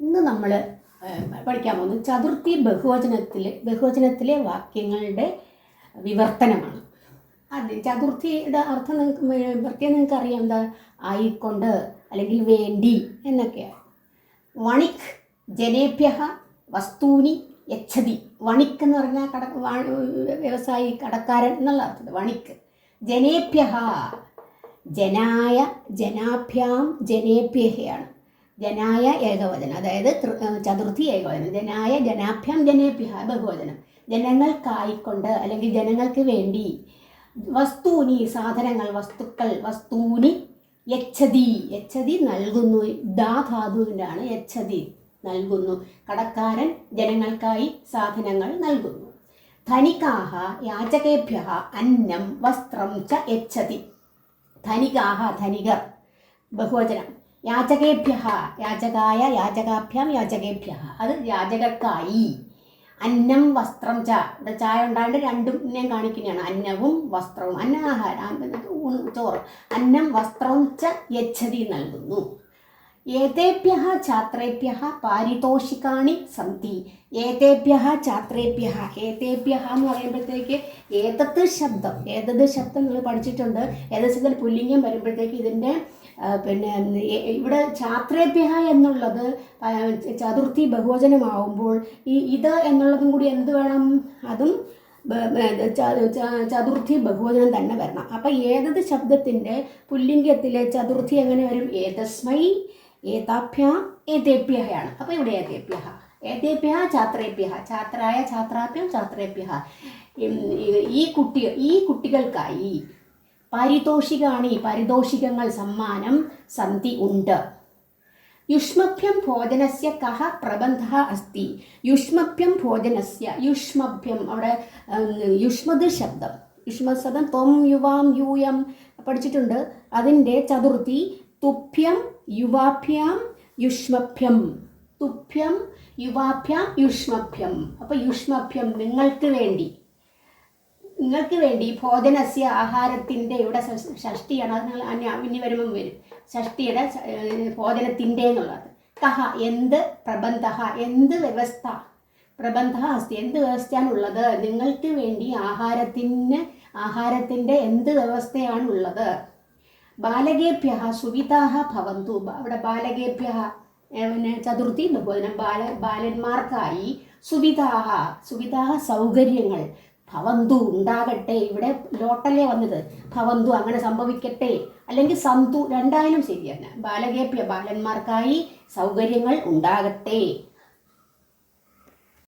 ഇന്ന് നമ്മൾ പഠിക്കാൻ പോകുന്നത് ചതുർത്ഥി ബഹുവചനത്തിലെ ബഹുവചനത്തിലെ വാക്യങ്ങളുടെ വിവർത്തനമാണ്. അത് ചതുർത്ഥിയുടെ അർത്ഥം നിങ്ങൾക്ക് പ്രത്യേകം നിങ്ങൾക്ക് അറിയാം എന്താ? ആയിക്കൊണ്ട് അല്ലെങ്കിൽ വേണ്ടി എന്നൊക്കെയാണ്. വണിക് ജനേഭ്യ വസ്തൂനി യച്ഛതി. വണിക്ക് എന്ന് പറഞ്ഞാൽ കട വ്യവസായി കടക്കാരൻ എന്നുള്ള അർത്ഥം വണിക്ക് ജനേഭ്യ ജനായ ജനാഭ്യാം ജനേഭ്യയാണ് ജനായ ഏകവചനം അതായത് ചതുർത്ഥി ഏകവചനം. ജനായ ജനാഭ്യം ജനേഭ്യ ബഹുവചനം. ജനങ്ങൾക്കായിക്കൊണ്ട് അല്ലെങ്കിൽ ജനങ്ങൾക്ക് വേണ്ടി വസ്തൂനി സാധനങ്ങൾ വസ്തുക്കൾ വസ്തൂനി യച്ഛതി. യച്ഛതി നൽകുന്നു. ദാ ധാതുവിന്റെയാണ് യച്ഛതി നൽകുന്നു. കടക്കാരൻ ജനങ്ങൾക്കായി സാധനങ്ങൾ നൽകുന്നു. ധനികാഹ യാചകേഭ്യ അന്നം വസ്ത്രം ച യച്ഛതി. ധനികാഹ ധനികർ. ബഹുവചനം. യാചകേഭ്യ യാചകായ യാചകാഭ്യാം യാചകേഭ്യ അത് യാചകർക്കായി. അന്നം വസ്ത്രം ച. ഇവിടെ ചായ ഉണ്ടായത് രണ്ടും ഞാൻ കാണിക്കുന്നതാണ്. അന്നവും വസ്ത്രവും. അന്നാഹാരം ഊണ് ചോറ്. അന്നം വസ്ത്രം ച യച്ഛതി നൽകുന്നു. ഏതേഭ്യ ഛാത്രേഭ്യ പാരിതോഷികാണി സന്തി ഏതേഭ്യ ഛാത്രേഭ്യ ഏതേഭ്യ എന്ന് പറയുമ്പോഴത്തേക്ക് ഏതത് ശബ്ദം. ഏതത് ശബ്ദം നിങ്ങൾ പഠിച്ചിട്ടുണ്ട്. ഏതത് ശബ്ദം? പുല്ലിംഗം വരുമ്പോഴത്തേക്ക് ഇതിന്റെ പിന്നെ ഇവിടെ ഛാത്രേഭ്യ എന്നുള്ളത് ചതുർത്ഥി ബഹുവചനമാവുമ്പോൾ ഈ ഇത് എന്നുള്ളതും കൂടി എന്ത് വേണം? അതും ചതുർത്ഥി ബഹുവചനം തന്നെ വരണം. അപ്പം ഏതത് ശബ്ദത്തിന്റെ പുല്ലിംഗത്തിലെ ചതുർത്ഥി എങ്ങനെ വരും? ഏതസ്മൈ ഏതാഭ്യ ഏതേഭ്യയാണ് അപ്പോൾ ഇവിടെ ഏതേഭ്യ ഏതേഭ്യ ഛാത്രേഭ്യ ഛാത്രായ ഛാത്രാഭ്യം ഛാത്രേഭ്യ ഈ കുട്ടി ഈ കുട്ടികൾക്കായി പാരിതോഷികാണി പാരിതോഷികങ്ങൾ സമ്മാനം സന്ധി ഉണ്ട്. യുഷ്മഭ്യം ഭോജനസ്യ കഹ പ്രബന്ധ അസ്തി. യുഷ്മഭ്യം ഭോജനസ്യ യുഷ്മഭ്യം അവിടെ യുഷ്മത് ശബ്ദം. യുഷ്മത് ശബ്ദം ത്വം യുവാം യൂയം പഠിച്ചിട്ടുണ്ട്. അതിന്റെ ചതുർത്ഥി തുഭ്യം യുവാഭ്യാം യുഷ്മഭ്യം. തുഭ്യം യുവാഭ്യാം യുഷ്മഭ്യം. അപ്പോൾ യുഷ്മഭ്യം നിങ്ങൾക്ക് വേണ്ടി. നിങ്ങൾക്ക് വേണ്ടി ഭോജനസ്യ ആഹാരത്തിന്റെ ഇവിടെ ഷഷ്ടിയാണ്. അത് നിങ്ങൾ അന്യ വരുമ്പം വരും. ഷഷ്ടിയുടെ ഭോജനത്തിന്റെ എന്നുള്ളത്. കഹ എന്ത് പ്രബന്ധ എന്ത് വ്യവസ്ഥ? പ്രബന്ധ അസ്തി എന്ത് വ്യവസ്ഥയാണുള്ളത് നിങ്ങൾക്ക് വേണ്ടി ആഹാരത്തിന് ആഹാരത്തിന്റെ എന്ത് വ്യവസ്ഥയാണുള്ളത് ബാലകേഭ്യ സുവിതാഹ ഭവന്തു. അവിടെ ബാലകേഭ്യ പിന്നെ ചതുർത്ഥി ബഹുവചനം ബാല ബാലന്മാർക്കായി സുവിധാഹ സുവിധാഹ സൗകര്യങ്ങൾ. ഭവന്തു ഉണ്ടാകട്ടെ. ഇവിടെ ലോട്ടല്ലേ വന്നത്? ഭവന്തു അങ്ങനെ സംഭവിക്കട്ടെ. അല്ലെങ്കിൽ സന്തു രണ്ടായാലും ശരി തന്നെ ബാലകേഭ്യ ബാലന്മാർക്കായി സൗകര്യങ്ങൾ ഉണ്ടാകട്ടെ.